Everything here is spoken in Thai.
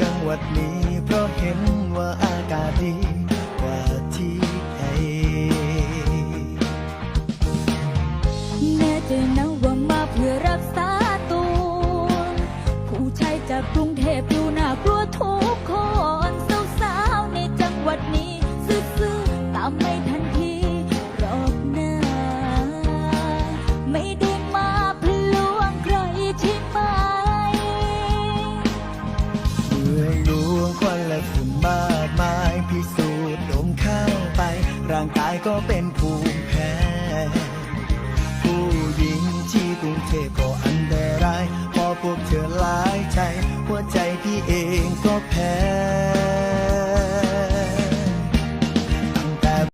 จังหวัดนี้เพราะเห็นว่าอากาศดีกว่าที่ไหนแน่ใจนะว่ามาเพื่อรักษาตัวผู้ชายจากกรุงเทพดูน่ากลัวทุก ร่างกายก็เป็นภูมิแพ้ ผู้หญิงที่กรุงเทพก็อันตราย พอพวกเธอหลายใจ หัวใจพี่เองก็แพ้